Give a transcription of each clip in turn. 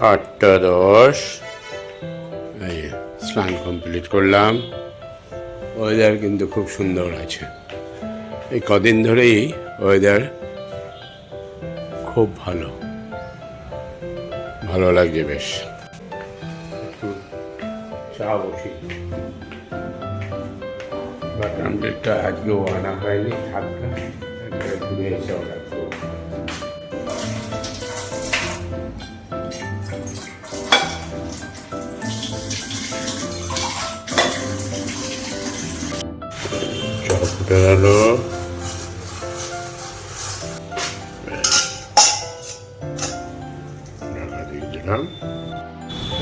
আটটা দশ। এই স্নান কমপ্লিট করলাম। ওয়েদার কিন্তু খুব সুন্দর আছে। এই কদিন ধরেই ওয়েদার খুব ভালো। ভালো লাগছে বেশ। চা বসি। আজকেও আনা হয়নি থাকা ঘুরে এসে দিলাম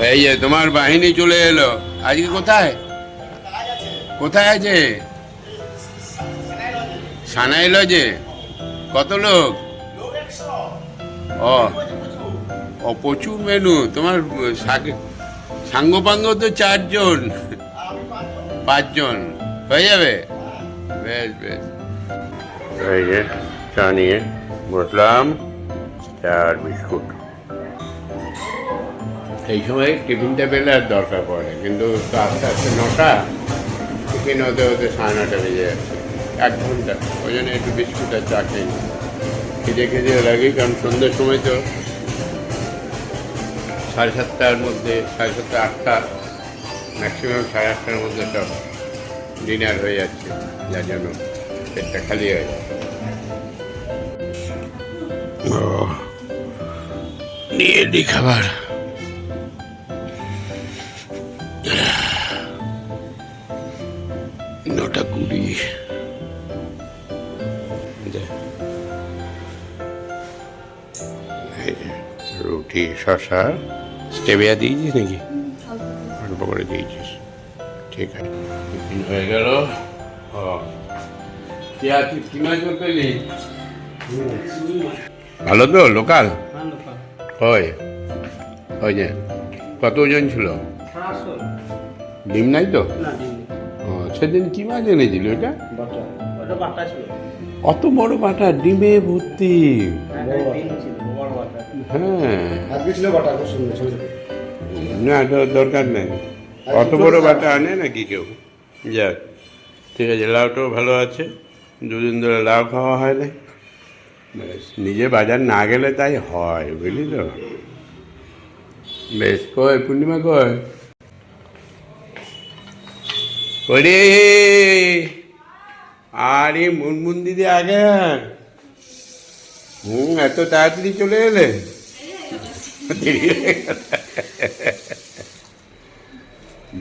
এই যে, তোমার বাহিনী চলে এলো। আজকে কোথায়? কোথায় আছে? সানাই লজে? কত লোক? ও ও, প্রচুর মেনু। তোমার সাগে- সাঙ্গপাঙ্গ তো চারজন। পাঁচজন। হয়ে যাবে? বেশ বেশ। এই যে চা নিয়ে বসলাম চার বিস্কুট। এই সময় টিফিনটা পেলে আর দরকার পড়ে কিন্তু আস্তে আস্তে নটা টিফিন হতে হতে সাড়ে নটা বেজে যাচ্ছে। এক ঘণ্টা ওই জন্য একটু বিস্কুট আর চা খেয়ে নিই। খিদে খিদে লাগে কারণ সন্ধ্যের সময় তো সাড়ে সাতটার মধ্যে সাড়ে সাতটা আটটা ম্যাক্সিমাম সাড়ে আটটার মধ্যে সব ডিনার হয়ে যাচ্ছে যার জন্য পেটটা খালি হয়ে ও নিয়ে দি খাবার। নটা কুড়ি। রুটি শশা স্টেবিয়া দিয়েছিস নাকি? অল্প করে দিয়েছিস ঠিক আছে। টিফিন হয়ে গেল। ও কি মাছ পেলি? ভালো তো লোকাল? হয় ওই যে কত ওজন ছিল ডিম নাই তো? ও সেদিন কি মাছ এনেছিল এটা অত বড় বাটা ডিমে ভর্তি। হ্যাঁ ছোট। না দরকার নেই। অত বড় বাটা আনে নাকি কেউ? যাক, ঠিক আছে, লাউটাও ভালো আছে। দুদিন ধরে লাউ খাওয়া হয় না নিজে বাজার না গেলে তাই হয়, বুঝলি তো? বেশ কয় পূর্ণিমা কয় ওরে আরে, মুনমুন দিদি আগে। হুম, এত তাড়াতাড়ি চলে এলে?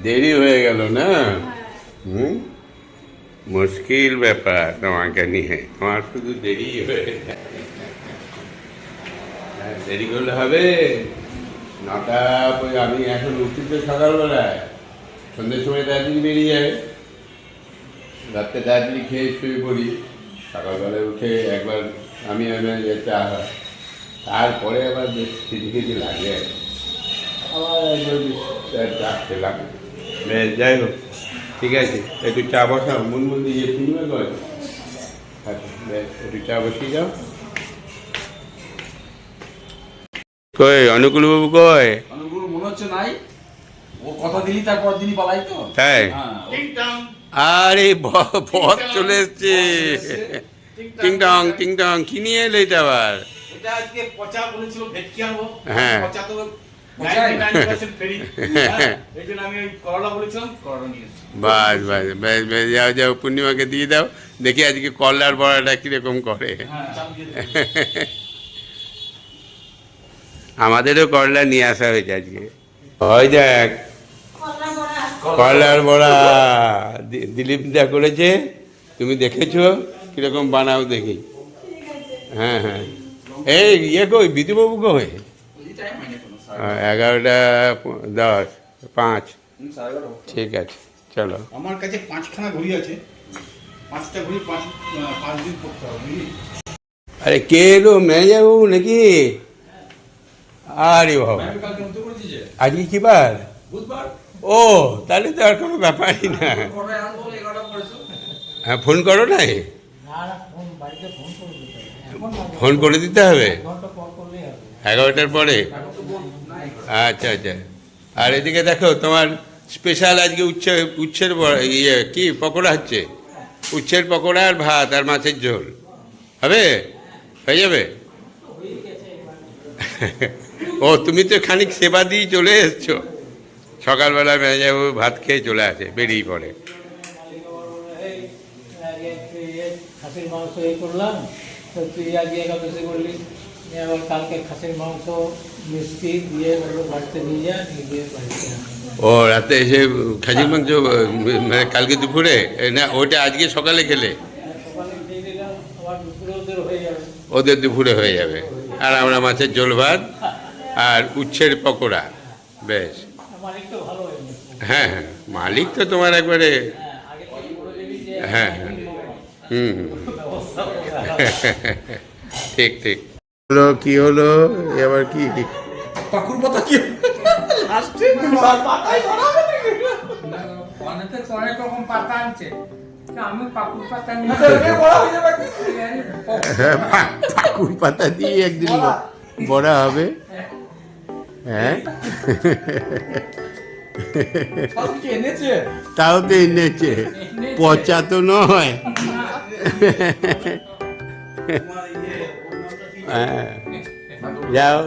দেরি হয়ে গেল না? হুম? মুশকিল ব্যাপার তোমাকে নিয়ে। তোমার শুধু দেরি হয়ে হ্যাঁ, দেরি করলে হবে। নটা আমি এখন উঠছি তো সকালবেলায়। সন্ধ্যের সময় তাড়াতাড়ি বেরিয়ে যায় রাত্রে তাড়াতাড়ি খেয়ে শুয়ে পড়ি। সকালবেলায় উঠে একবার আমি আমি চা হয় তারপরে আবার বেশ খিদি লাগে। আবার একবার চা খেলাম। বেশ যাই হোক ঠিক আছে একটু চা বসাও মুনমুন দিয়ে শুনবে কয় আচ্ছা বেশ একটু চা বসিয়ে যাও কই অনুকূলবাবু কয় অনুগুলো মনে হচ্ছে নাই। ও কথা দিলি তারপর দিনই পালাই তো। তাই? হ্যাঁ আরে ব- বস চলে এসছে। টিং টং টিং টং কি নিয়ে এলে এটা আবার? এটা আজকে পচা বলেছিল ভেটকি আনব হ্যাঁ। পচা তো পচাই? 99% ফ্রি এই জন্য আমি ওই করলা বলেছিলাম করলা নিয়ে এসেছি। বাস বাস বেশ বেশ যাও যাও পূর্ণিমাকে দিয়ে দাও। দেখি আজকে কল্লার বড়াটা কীরকম করে। হ্যাঁ। আমাদেরও করলা নিয়ে আসা হয়েছে আজকে। হয় দেখ কলার বড়া। দিলীপ দা করেছে। তুমি দেখেছ? কীরকম বানাও দেখি। হ্যাঁ হ্যাঁ। এই ইয়ে কই বিধুবাবু কই? এগারোটা দশ পাঁচ। ঠিক আছে চলো। আমার কাছে পাঁচখানা ঘড়ি আছে। পাঁচটা ঘড়ি পাঁচ পাঁচ দিন করতে হবে আরে কে এলো মেজাবাবু নাকি? আরে বাবা। আজকে কি বার? ও তাহলে তো আর কোনো ব্যাপারই না। হ্যাঁ ফোন করো নাই? ফোন করে দিতে হবে। এগারোটার পরে? আচ্ছা আচ্ছা। আর এদিকে দেখো, তোমার স্পেশাল আজকে উচ্ছে, উচ্ছের ইয়ে কি পকোড়া হচ্ছে? উচ্ছের পকোড়া আর ভাত আর মাছের ঝোল। হবে? হয়ে যাবে? ও, তুমি তো খানিক সেবা দিয়ে চলে এসছো। সকালবেলা ম্যানেজারবাবু ভাত খেয়ে চলে আসে, বেরিয়ে পড়ে। মাংস এই করলাম তুই একাদশি করলি। আবার কালকে খাসির মাংস মিষ্টি দিয়ে বলল বাড়িতে নিয়ে যা নিয়ে গিয়ে বাড়িতে ও রাতে এসে খাসির মাংস মানে কালকে দুপুরে না ওটা আজকে সকালে খেলে? ওদের দুপুরে হয়ে যাবে। আর আমরা মাছের ঝোল ভাত আর উচ্ছের পকোড়া বেশ। হয়ে হ্যাঁ মালিক তো তোমার একবারে হ্যাঁ হ্যাঁ, হ্যাঁ। হুম। ঠিক ঠিক। হলো কি হলো? এবার কি? পাকুর পাতা কি? আসছে? অনেকে তো অনেক রকম পাতা আনছে। পাকুর পাতা হ্যাঁ, পা- পাকুর পাতা দিয়ে একদিন বড়া। হবে। হ্যাঁ? তাও তো এনেছে। পচা তো নয়। হ্যাঁ যাও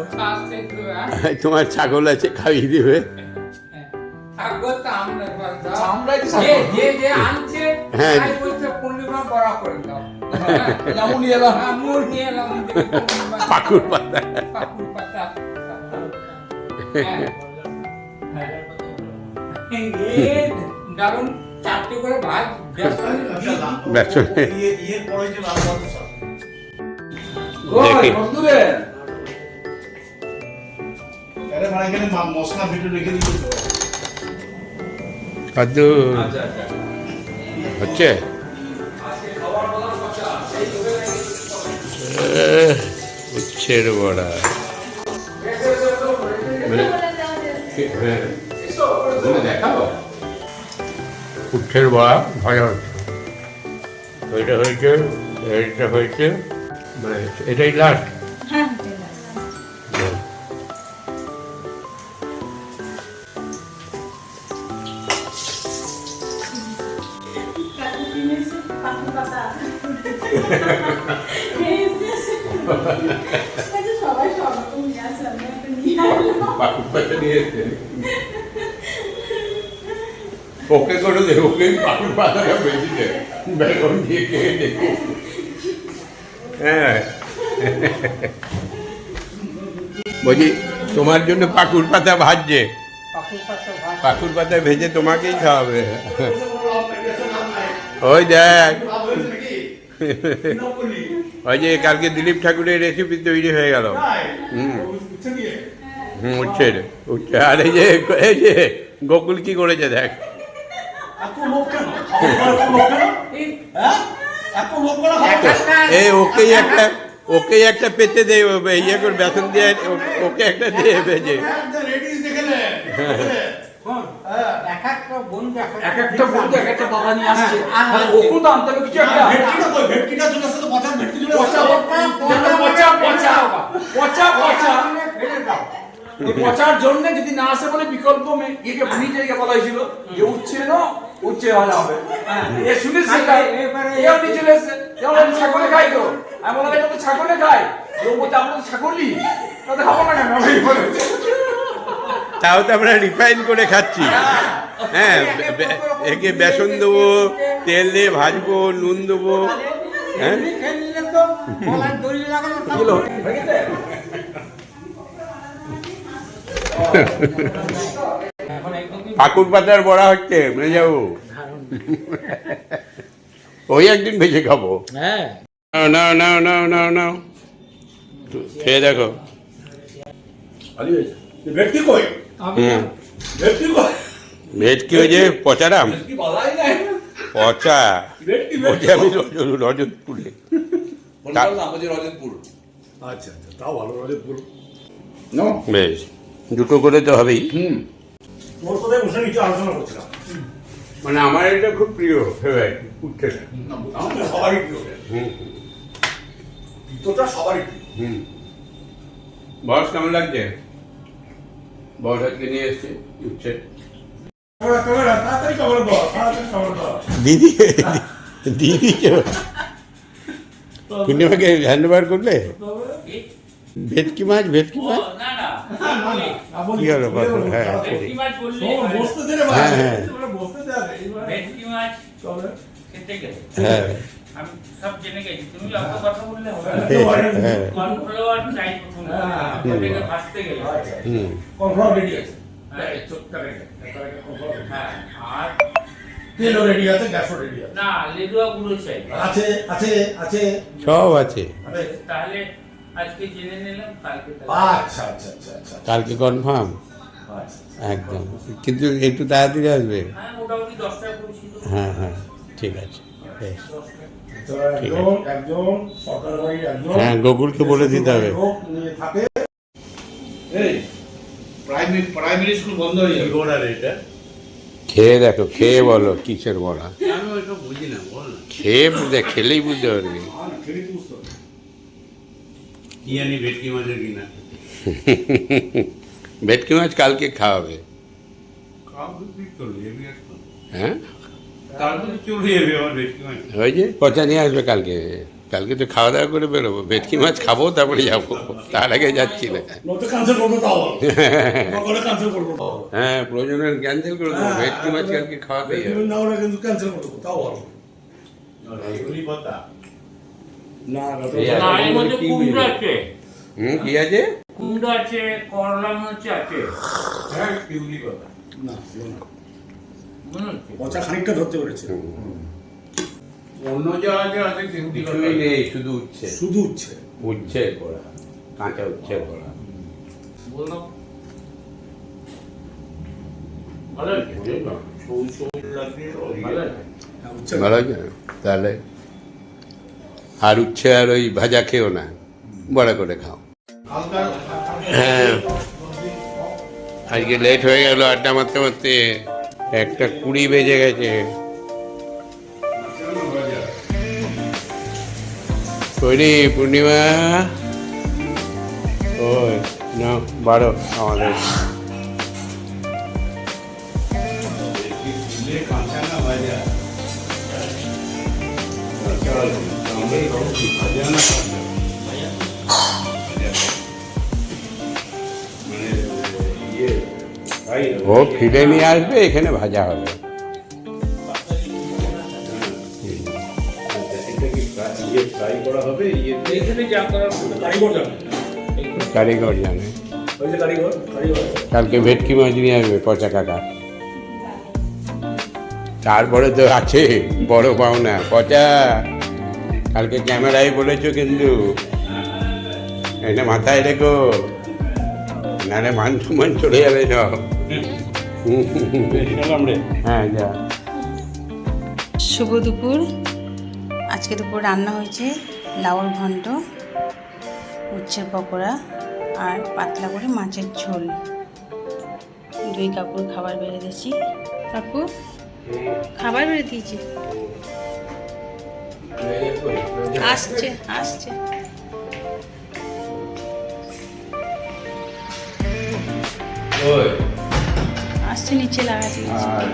তোমার ছাগল আছে খাইয়ে দেবে হ্যাঁ। পাকুর পাতা হ্যাঁ। চারটে করে ভাত আচ্ছা আচ্ছা। হচ্ছে? উচ্ছের বড়া। উচ্ছের বড়া ভাজা হচ্ছে। ওইটা হয়েছে এইটা হয়েছে। মানে এটাই লাস্ট এসছে ওকে করে দে ওকে পাকুর পাতাটা বেশি দে বেগুন দিয়ে খেয়ে দে হ্যাঁ। বলছি তোমার জন্য পাকুর পাতা ভাজছে। পাকুর পাতা ভাত পাকুর পাতা ভেজে তোমাকেই খাওয়াবে। ওই দেখ। ওই যে কালকে দিলীপ ঠাকুরের রেসিপি তৈরি হয়ে গেল। হুম। হুম উঠছে রে, উঠছে। আর এই যে এই যে গোকুল কি করেছে দেখ। এই ওকেই একটা ওকেই একটা পেতে দে ইয়ে করে বেসন দিয়ে ওকে একটা দিয়ে ভেজে পচার জন্য যদি না আসে বলে বিকল্প মে- ইয়েকে নিজেকে বলা হয়েছিল যে উঠছে ন উচ্ছে ভাজা হবে। এ এও এসছে যেমন ছাগলে খাই তো। আমি বললাম এটা তো ছাগলে খাই। ও বলতে আমরা ছাগলই। তাতে খাব না কেন? আমি। তাও তো আমরা রিফাইন করে খাচ্ছি। হ্যাঁ। বে- একে বেসন দেবো তেল দিয়ে ভাজবো নুন দেবো। হ্যাঁ। পাকুর পাতার বড়া হচ্ছে মেনে যাব? ওই একদিন ভেজে খাব। হ্যাঁ। নাও নাও নাও নাও নাও খেয়ে দেখো। ভেটকি? ওই যে পচারাম। পচা। আমি রজতপুরে আচ্ছা আচ্ছা তাও ভালো রজতপুর বেশ দুটো করে তো হবেই। হুম। তোর সাথে বসে নিচে আলোচনা করছিলাম। মানে আমার এটা খুব প্রিয় ফেভারিট আমাদের সবারই প্রিয় হুম সবারই প্রিয়। হুম। বস কেমন লাগছে? বড়কে নিয়ে এসছে উঠছে। ক্যামেরা ক্যামেরা তাড়াতাড়ি খবর দাও তাড়াতাড়ি খবর দাও দিদি দিদি পূর্ণিমাকে হ্যান্ড ওভার করলে ভেটকি মাছ ভেটকি মাছ? না না। কি হলো হ্যাঁ হ্যাঁ, হ্যাঁ। হ্যাঁ আমি সব জেনে গেছি। তুমি যত কথা বললে হবে না। হ্যাঁ হ্যাঁ। আছে। আর? তেলও রেডি আছে গ্যাসও রেডি আছে। না লেদুয়া গুঁড়ো চাই। আছে আছে আছে। সব আছে। আছে। তাহলে আজকে জেনে নিলাম কালকে আচ্ছা আচ্ছা আচ্ছা আচ্ছা কালকে কনফার্ম একদম। কিন্তু একটু তাড়াতাড়ি আসবে? হ্যাঁ হ্যাঁ হ্যাঁ ঠিক আছে। হ্যাঁ গোকুলকে বলে দিতে হবে। প্রাইমারি স্কুল বন্ধ হয়ে যাবে। খেয়ে দেখো খেয়ে বলো কিসের বড়া আমি ওইটা বুঝি না বল খেয়ে বুঝতে খেলেই বুঝতে পারবি হ্যাঁ না খেলে তো বুঝতে হবে। কি জানি ভেটকি মাছের কিনা। ভেটকি মাছ কালকে খাওয়াবে। হ্যাঁ? ওই যে পচা নিয়ে আসবে কালকে। কালকে তো খাওয়া দাওয়া করে বেরোবো। ভেটকি মাছ খাব তারপরে যাব। তার আগে যাচ্ছি না। হ্যাঁ প্রয়োজন ক্যান্সেল করে দেবো। ভেটকি মাছ কালকে খাওয়াতেই হবে। না হলে কিন্তু cancel করে দেবো, তাও ভালো। রসগোল্লি পাতা না, না, তো- এই না এর মধ্যে কুমড়ো আছে। হুম কি আছে? কুমড়ো আছে করলা মরিচ আছে। হ্যাঁ পিউলি পাতা না, হলো না। হচ্ছে? পচা খানিকটা ধরতে পেরেছে। অন্য যা আছে আছে কিছুই নেই শুধু উচ্ছে। শুধু উচ্ছে। উচ্ছে করা কাঁচা উচ্ছে করা। বললাম ভালো ভালো হ্যাঁ? তাহলে আর উচ্ছে আর ওই ভাজা খেও না। বড় করে খাও। হ্যাঁ। আজকে লেট হয়ে গেল, আড্ডা মারতে মারতে একটা কুড়ি বেজে গেছে। পূর্ণিমা। ওই না বারো আমাদের। ও ফিরে নিয়ে আসবে, এখানে ভাজা হবে। কারিগর জানে। কালকে ভেটকি মাছ নিয়ে আসবে পচা কাকা। তারপরে তো আছে, বড় পাওনা, পচা। কালকে ক্যামেরায় বলেছ কিন্তু। এটা মাথায় রেখো। নাহলে মান সম্মান চলে যাবে সব। হ্যাঁ যা। শুভ দুপুর। আজকে দুপুর রান্না হয়েছে লাউর ঘন্ট উচ্ছের পকোড়া আর পাতলা করে মাছের ঝোল। দুই কাকুর খাবার বেড়ে দিয়েছি। কাকু, খাবার বেড়ে দিয়েছি? আসছে আসছে ওই আসছে নিচে লাগাতে গেছে আর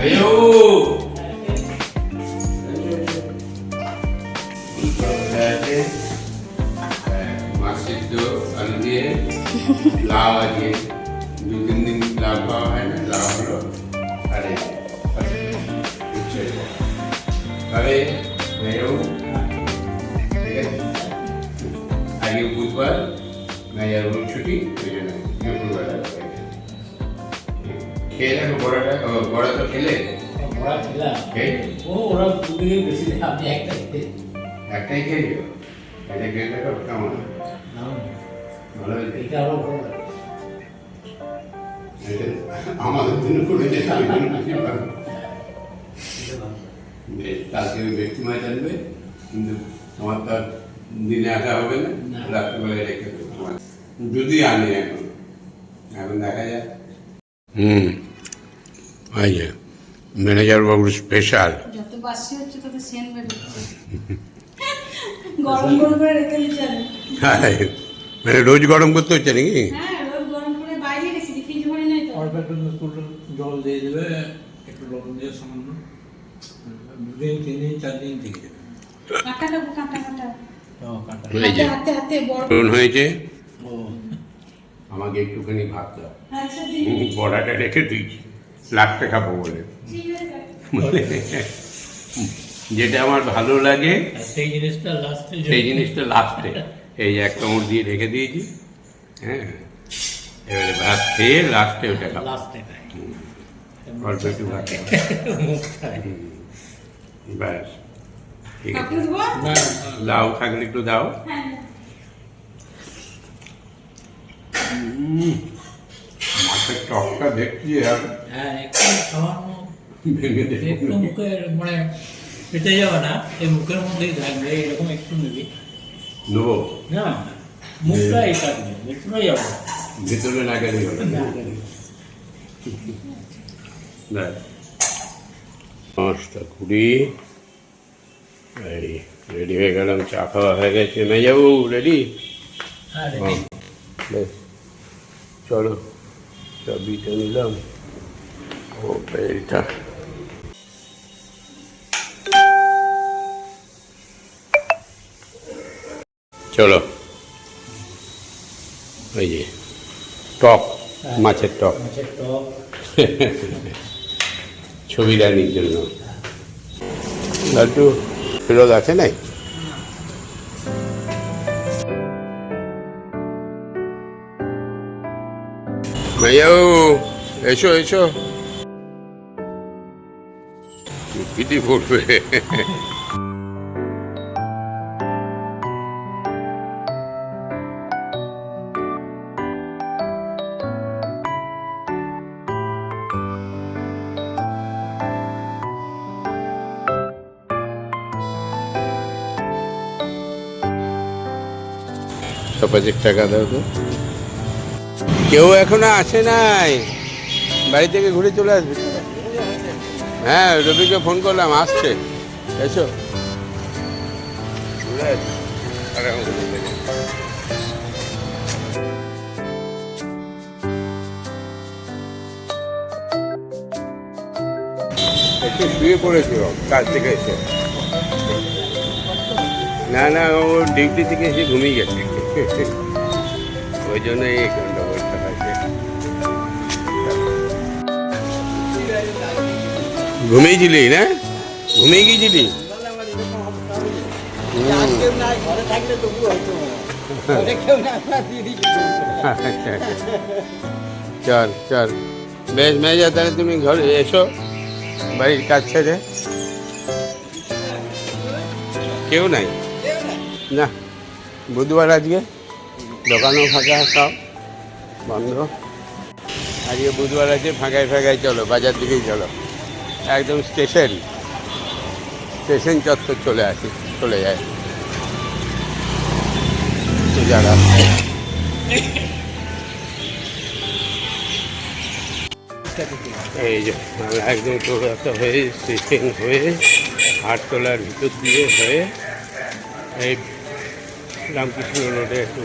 আয়ো আছে মাছ সিদ্ধ আলু দিয়ে লাউ আছে দু তিন দিন লাউ খাওয়া হয় না লাউ হলো আর তবে মেয়েও ঠিক আছে আজকে বুধবার মেয়ের রোজ ছুটি ওই জন্য দুপুরবেলা খেয়ে দেখো বড়াটা ও, বড়া তো খেলে ওরা খেলাম খেয়ে ও ওরা দুদিকে বেশি দেয় আমি একটা খেতে একটাই খেয়েছো এটা খেয়ে দেখো কেমন ভালো হয়েছে এটা আরও ভালো লাগে। এটা আমাদের জন্য করেছে আমি কোনো কিছু পারব কালকে ওই ব্যক্তি মাছ আনবে কিন্তু আমার তো আর দিনে আসা হবে না। রাত্রিবেলায় রেখে দেবো যদি আনে এখন। এখন দেখা যাক। হুম। যে ম্যানেজার বাবুর স্পেশাল যত বাসি হচ্ছে তত সেন গরম গরম করে রেখে দিচ্ছে আমি। মানে রোজ গরম করতে হচ্ছে নাকি? হ্যাঁ রোজ গরম করে বাইরে অল্প একটু জল দিয়ে দেবে একটু লবণ দিয়ে সামান্য। দুদিন তিন দিন চার দিন থেকে যাবে। কাঁটা নেব কাঁটা কাঁটা। ও কাঁটা। এই যে হাতে হাতে বড়। হয়েছে? ও। আমাকে একটুখানি ভাত দাও। আচ্ছা বড়াটা রেখে দিয়েছি। খাব বলে। যেটা আমার ভালো লাগে সেই জিনিসটা লাস্টে সেই জিনিসটা লাস্টে এই যে এক কামড় দিয়ে রেখে দিয়েছি। হ্যাঁ। এবারে ভাত খেয়ে লাস্টে ওটা খাব। লাস্টে অল্প একটু ভাত ব্যাস ঠিক কাপড় আছে দেবো না লাউ থাকলে একটু দাও হ্যাঁ উম, মাছের টকটা দেখছি আর হ্যাঁ একটু সামান্য ভেঙে দেখো একটু মুখের মানে পেটে যাবে না এই মুখের মধ্যেই থাকবে এরকম একটু নেবি নেব না মুখটা এই থাকবে ভেতরে যাবে না। ভেতরে না গেলে হবে না ব্যাস পাঁচটা কুড়ি। এই রেডি হয়ে গেলাম চা খাওয়া হয়ে গেছে। মেজাবু রেডি হ্যাঁ বেশ। চলো চাবিটা নিলাম। ও চলো। ওই যে টক মাছের টক। মাছের টক। ছবি রানির জন্য। লাড্ডু ফেরত আছে নাই? ভাইয়াও এসো এসো। পিটি পড়বে। পাঁচেক টাকা দাও তো। কেউ এখনও আসে নাই। বাড়ি থেকে ঘুরে চলে আসবে। হ্যাঁ রবিকে ফোন করলাম, আসছে। এসো। একটু শুয়ে পড়েছিল কাজ থেকে এসে। না না, ও ডিউটি থেকে এসে ঘুমিয়ে গেছে। ওই জন্য এই গন্ডগোলটা আছে ঘুমিয়েছিলি, না? ঘুমিয়ে গিয়েছিলি চল চল। বেশ মেজা তাহলে তুমি ঘরে এসো, বাড়ির কাজ ছেড়ে কেউ নাই? না। বুধবার আজকে। দোকানও ফাঁকা, সব বন্ধ। আজকে বুধবার আছে, ফাঁকায় ফাঁকায় চলো, বাজার দিকেই চলো। একদম স্টেশন। স্টেশন চত্বর চলে আসি, চলে যায়। যারা। এই যে, একদম চৌরাস্তা হয়ে, স্টেশন হয়ে, হাটতলার ভিতর দিয়ে হয়ে, এই রামকৃষ্ণ রোডে একটু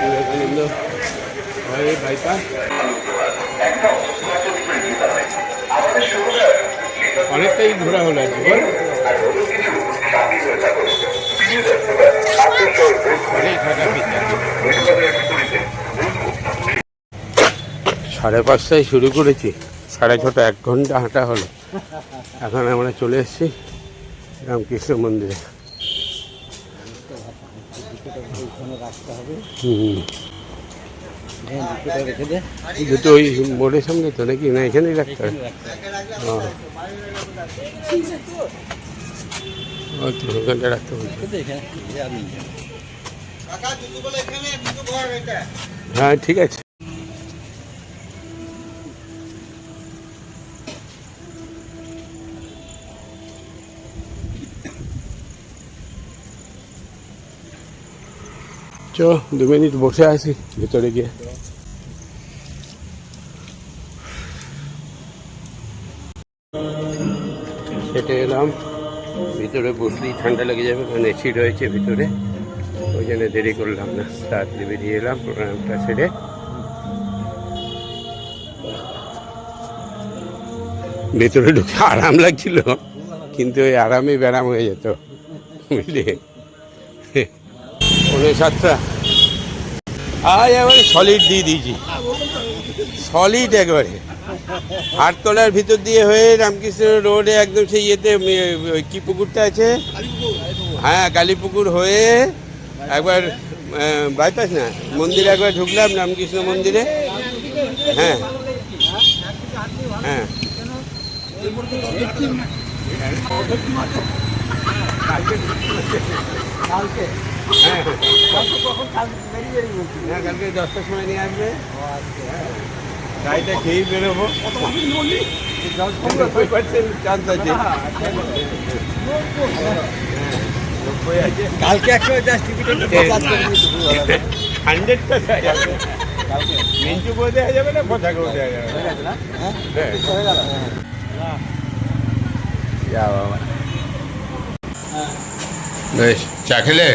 বিবেকানন্দ হয়ে বাইপাস অনেকটাই ঘোরা হলো বল। সাড়ে পাঁচটায় শুরু করেছি। সাড়ে ছটা এক ঘণ্টা হাঁটা হলো। এখন আমরা চলে এসেছি রামকৃষ্ণ মন্দিরে। দুটো ওই মোড়ের সামনে তো নাকি? না, এখানেই রাখতে হবে ওখানটা রাখতে এটা হ্যাঁ ঠিক আছে। চ দু মিনিট বসে আছি, ভেতরে গিয়ে। সেটে এলাম, ভিতরে বসলেই ঠান্ডা লেগে যাবে, কারণ এসি রয়েছে ভিতরে। ওই জন্য দেরি করলাম না, তাড়াতাড়ি বেরিয়ে এলাম প্রোগ্রামটা সেরে। ভেতরে ঢুকে আরাম লাগছিল, কিন্তু ওই আরামে ব্যারাম হয়ে যেত, বুঝলি? পনেরো সাতটা। আজ এবারে সলিড দিয়ে দিয়েছি। সলিড একবারে। হাটতলার ভিতর দিয়ে হয়ে রামকৃষ্ণ রোডে একদম সেই ইয়েতে কি পুকুরটা আছে? হ্যাঁ কালীপুকুর হয়ে একবার বাইপাস না, মন্দিরে একবার ঢুকলাম, রামকৃষ্ণ মন্দিরে। হ্যাঁ। হ্যাঁ। কালকে দশটার সময় নিয়ে আসবে। গাড়িটা খেয়েই বেরোবো। চান্স আছে। কালকে একটা জাস্ট হান্ড্রেড দেওয়া যাবে করে দেওয়া যাবে না পতাকাও দেওয়া যাবে হ্যাঁ যা বাবা। বেশ চা খেলে?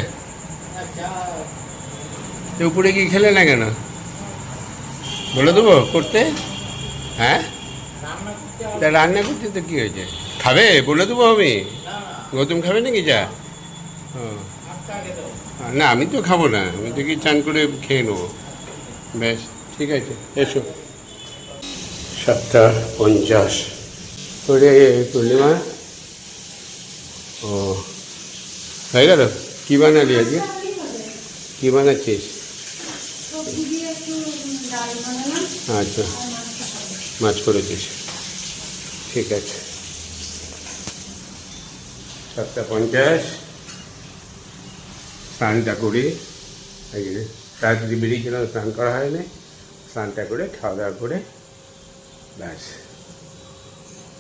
তো উপরে কি খেলে না কেন? বলে দেবো, করতে? হ্যাঁ? তা রান্না করতে তো কী হয়েছে? খাবে? বলে দেবো আমি। গৌতম খাবে নাকি ও। না, আমি তো খাব না। আমি তো কি চান করে খেয়ে নেব। ব্যাস, ঠিক আছে, এসো। সাতটা পঞ্চাশ। করে পূর্ণিমা। ও, হয়ে গেল? কী বানালি আজকে? কী বানাচ্ছিস সবজি দিয়ে একটু ডাল বানালাম আচ্ছা মাছ। মাছ করেছিস। ঠিক আছে। সাতটা পঞ্চাশ। স্নানটা করি। এই যে তাড়াতাড়ি স্নান করা হয়নি। স্নানটা করে, খাওয়া দাওয়া করে, ব্যাস।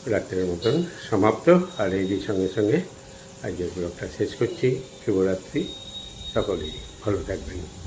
রাত্রের মতন সমাপ্ত। আর এই সঙ্গে সঙ্গে আজকের ব্লগটা শেষ করছি। শুভরাত্রি। সকলেই ভালো থাকবেন।